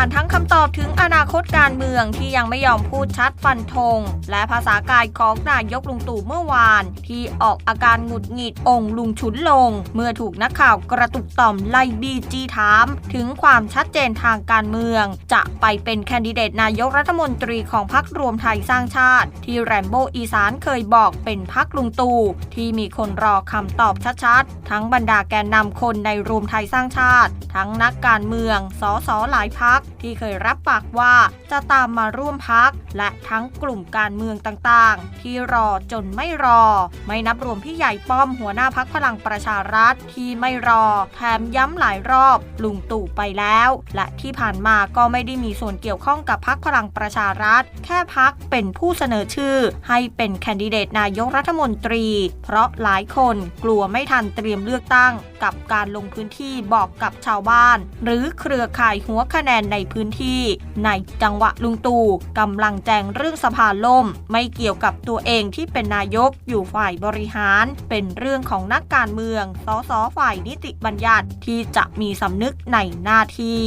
ผ่านทั้งคำตอบถึงอนาคตการเมืองที่ยังไม่ยอมพูดชัดฟันธง และภาษากายของนายกลุงตู่เมื่อวาน ที่ออกอาการหงุดหงิดองลุงฉุนลง เมื่อถูกนักข่าวกระตุกต่อมไล่บีจีถาม ถึงความชัดเจนทางการเมือง จะไปเป็นแคนดิเดตนายกรัฐมนตรีของพรรครวมไทยสร้างชาติ ที่แรมโบอีสานเคยบอกเป็นพรรคลุงตู่ที่มีคนรอคำตอบชัดๆ ทั้งบรรดาแกนนำคนในรวมไทยสร้างชาติ ทั้งนักการเมืองสสหลายพัก ที่เคยรับปากว่าจะตามมาร่วมพัก และทั้งกลุ่มการเมืองต่างๆ ที่รอจนไม่รอ ไม่นับรวมพี่ใหญ่ป้อมหัวหน้าพักพลังประชารัฐที่ไม่รอ แถมย้ำหลายรอบลุงตู่ไปแล้ว และที่ผ่านมาก็ไม่ได้มีส่วนเกี่ยวข้องกับพักพลังประชารัฐ แค่พักเป็นผู้เสนอชื่อ ให้เป็นแคนดิเดตนายกรัฐมนตรี เพราะหลายคนกลัวไม่ทันเตรียมเลือกตั้ง กับการลงพื้นที่บอกกับชาวบ้าน หรือเครือข่ายหัวคะแนนในพื้นที่ ในจังหวะลุงตู่กำลังแจงเรื่องสภาล่ม ไม่เกี่ยวกับตัวเองที่เป็นนายกอยู่ฝ่ายบริหาร เป็นเรื่องของนักการเมืองสสฝ่ายนิติบัญญัติที่จะมีสำนึกในหน้าที่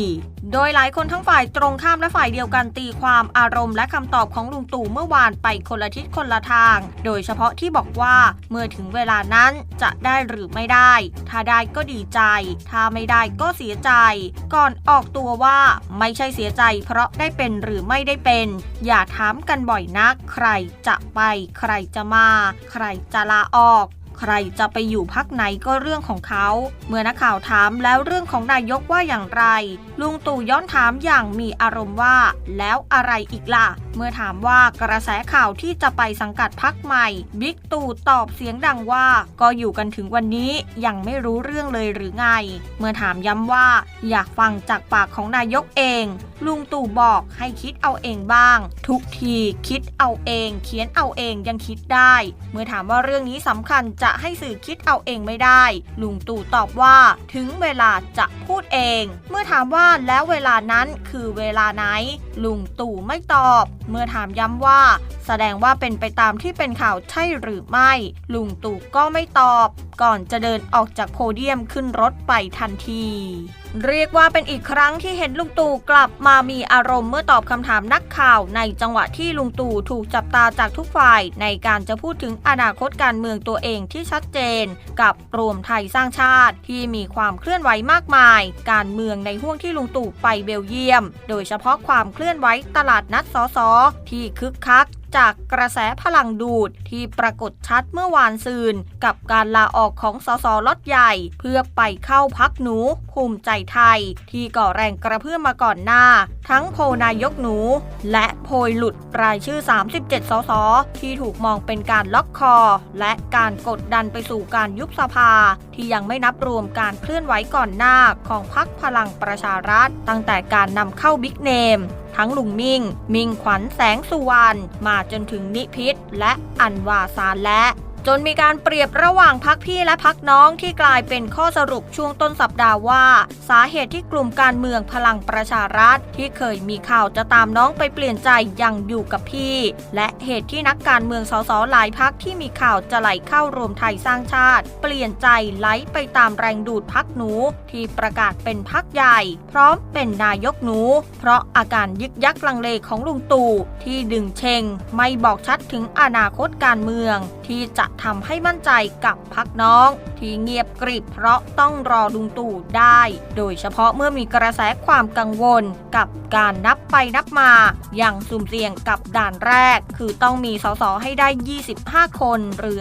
โดยหลายคนทั้งฝ่ายตรงข้ามและฝ่ายเดียวกันตีความอารมณ์และคำตอบของลุงตู่เมื่อวานไปคนละทิศคนละทาง โดยเฉพาะที่บอกว่าเมื่อถึงเวลานั้นจะได้หรือไม่ได้ ถ้าได้ก็ดีใจ ถ้าไม่ได้ก็เสียใจ ก่อนออกตัวว่าไม่ใช่เสียใจเพราะได้เป็นหรือไม่ได้เป็น อย่าถามกันบ่อยนัก ใครจะไป ใครจะมา ใครจะลาออก ใครจะไปอยู่พักไหนก็เรื่องของเขา เมื่อนักข่าวถามแล้วเรื่องของนายกว่าอย่างไร ลุงตู่ย้อนถามอย่างมีอารมณ์ว่า แล้วอะไรอีกล่ะ เมื่อถามว่ากระแสข่าวที่จะไปสังกัดพักใหม่ บิ๊กตู่ตอบเสียงดังว่า ก็อยู่กันถึงวันนี้ยังไม่รู้เรื่องเลยหรือไง เมื่อถามย้ำว่า อยากฟังจากปากของนายกเอง ลุงตู่บอกให้คิดเอาเองบ้าง ทุกทีคิดเอาเอง เขียนเอาเองยังคิดได้ เมื่อถามว่าเรื่องนี้สำคัญจะะให้สื่อคิดเอาเองไม่ได้ ลุงตู่ตอบว่า ถึงเวลาจะพูดเอง เมื่อถามว่าแล้วเวลานั้นคือเวลาไหน ลุงตู่ไม่ตอบ เมื่อถามย้ำว่า แสดงว่าเป็นไปตามที่เป็นข่าวใช่หรือไม่ ลุงตู่ก็ไม่ตอบ ก่อนจะเดินออกจากโพเดียมขึ้นรถไปทันที เรียกว่าเป็นอีกครั้งที่เห็นลุงตู่กลับมามีอารมณ์เมื่อตอบคำถามนักข่าว ในจังหวะที่ลุงตู่ถูกจับตาจากทุกฝ่าย ในการจะพูดถึงอนาคตการเมืองตัวเองที่ชัดเจน กับรวมไทยสร้างชาติ ที่มีความเคลื่อนไหวมากมาย การเมืองในห่วงที่ลุงตู่ไปเบลเยียม โดยเฉพาะความเคลื่อนไหวตลาดนัดสสที่คึกคัก จากกระแสพลังดูดที่ปรากฏชัดเมื่อวานซืน กับการลาออกของสสลดใหญ่ เพื่อไปเข้าพักหนูภูมิใจไทย ที่ก่อแรงกระเพื่อมมาก่อนหน้า ทั้งโพนายกหนู และโพยหลุดรายชื่อ 37 สส ที่ถูกมองเป็นการล็อกคอ และการกดดันไปสู่การยุบสภา ที่ยังไม่นับรวมการเคลื่อนไหวก่อนหน้าของพักพลังประชารัฐ ตั้งแต่การนำเข้าบิ๊กเนม ทั้งลุงมิ่ง มิ่งขวัญแสงสุวรรณมาจนถึงนิพิษและอันวาซานและ จนมีการเปรียบระหว่างพักพี่และพักน้องที่กลายเป็นข้อสรุปช่วงต้นสัปดาห์ว่า สาเหตุที่กลุ่มการเมืองพลังประชารัฐ ที่เคยมีข่าวจะตามน้องไปเปลี่ยนใจยังอยู่กับพี่ และเหตุที่นักการเมืองสสหลายพักที่มีข่าวจะไหลเข้ารวมไทยสร้างชาติ เปลี่ยนใจไหลไปตามแรงดูดพักหนู ที่ประกาศเป็นพักใหญ่ พร้อมเป็นนายกหนู เพราะอาการยึกยักลังเลของลุงตู่ที่ดึงเชงไม่บอกชัดถึงอนาคตการเมือง ที่จะทำให้มั่นใจกับพักน้อง ที่เงียบกริบเพราะต้องรอลุงตู่ได้ โดยเฉพาะเมื่อมีกระแสความกังวลกับการนับไปนับมา อย่างสุ่มเสี่ยงกับด่านแรก คือต้องมีสสให้ได้ 25 คนหรือ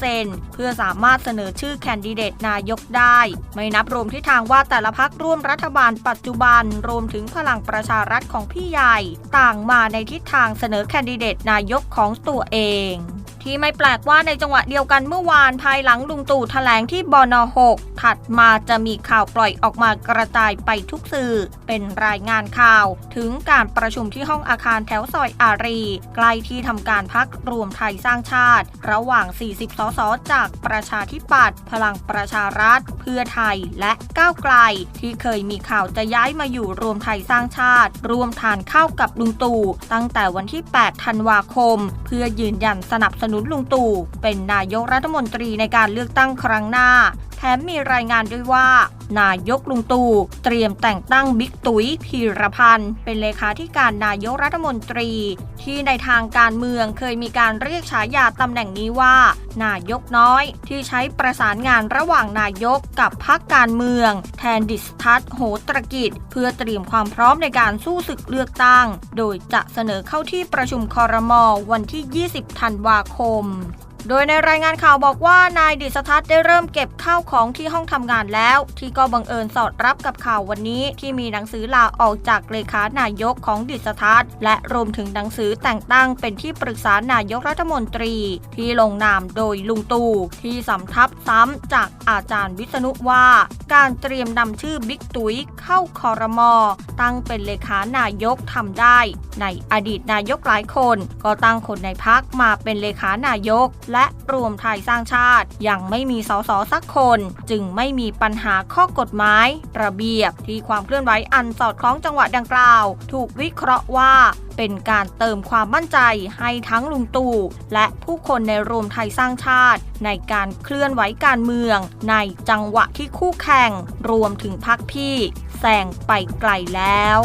5%เพื่อสามารถเสนอชื่อแคนดิเดตนายกได้ ไม่นับรวมที่ทางว่าแต่ละพักร่วมรัฐบาลปัจจุบันรวมถึงพลังประชารัฐของพี่ใหญ่ ต่างมาในทิศทางเสนอแคนดิเดตนายกของตัวเอง ที่ไม่แปลกว่าในจังหวะเดียวกันเมื่อวานภายหลังลุงตู่แถลงที่บน6ถัดมาจะมีข่าวปล่อยออกมากระจายไปทุกสื่อ เป็นรายงานข่าว ถึงการประชุมที่ห้องอาคารแถวซอยอารี ใกล้ที่ทำการพักรวมไทยสร้างชาติ ระหว่าง 40 สส จากประชาธิปัตย์พลังประชารัฐ เพื่อไทยและก้าวไกล ที่เคยมีข่าวจะย้ายมาอยู่รวมไทยสร้างชาติ รวมทานข้าวกับลุงตู่ตั้งแต่วันที่ 8 ธันวาคม เพื่อยืนยันสนับสนุนลุงตู่เป็นนายกรัฐมนตรีในการเลือกตั้งครั้งหน้า แถมมีรายงานด้วยว่า นายกลุงตู่เตรียมแต่งตั้งบิ๊กตุ๋ยพีรพันธ์ เป็นเลขาธิการนายกรัฐมนตรี ที่ในทางการเมืองเคยมีการเรียกฉายาตำแหน่งนี้ว่า นายกน้อย ที่ใช้ประสานงานระหว่างนายกกับพรรคการเมือง แทนดิสทัศโหตรกิจ เพื่อเตรียมความพร้อมในการสู้ศึกเลือกตั้ง โดยจะเสนอเข้าที่ประชุมคอรมอวันที่ 20 ธันวาคม โดยในรายงานข่าวบอกว่านายดิษทัศน์ได้เริ่มเก็บข้าวของที่ห้องทำงานแล้ว ที่ก็บังเอิญสอดรับกับข่าววันนี้ ที่มีหนังสือลาออกจากเลขานายกของดิษทัศน์และรวมถึงหนังสือแต่งตั้งเป็นที่ปรึกษานายกรัฐมนตรี ที่ลงนามโดยลุงตู่ที่สำทับซ้ำจากอาจารย์วิษณุว่า การเตรียมนำชื่อบิ๊กตุ๋ยเข้าคอรมอตั้งเป็นเลขานายกทำได้ ในอดีตนายกหลายคน ก็ตั้งคนในพักมาเป็นเลขานายกและรวมไทยสร้างชาติ ยังไม่มีสสสักคน จึงไม่มีปัญหาข้อกฎหมาย ระเบียบที่ความเคลื่อนไหวอันสอดคล้องจังหวะดังกล่าว ถูกวิเคราะห์ว่าเป็นการเติมความมั่นใจให้ทั้งลุงตู่และผู้คนในรวมไทยสร้างชาติ ในการเคลื่อนไหวการเมือง ในจังหวะที่คู่แข่ง รวมถึงพักพี่แซงไปไกลแล้ว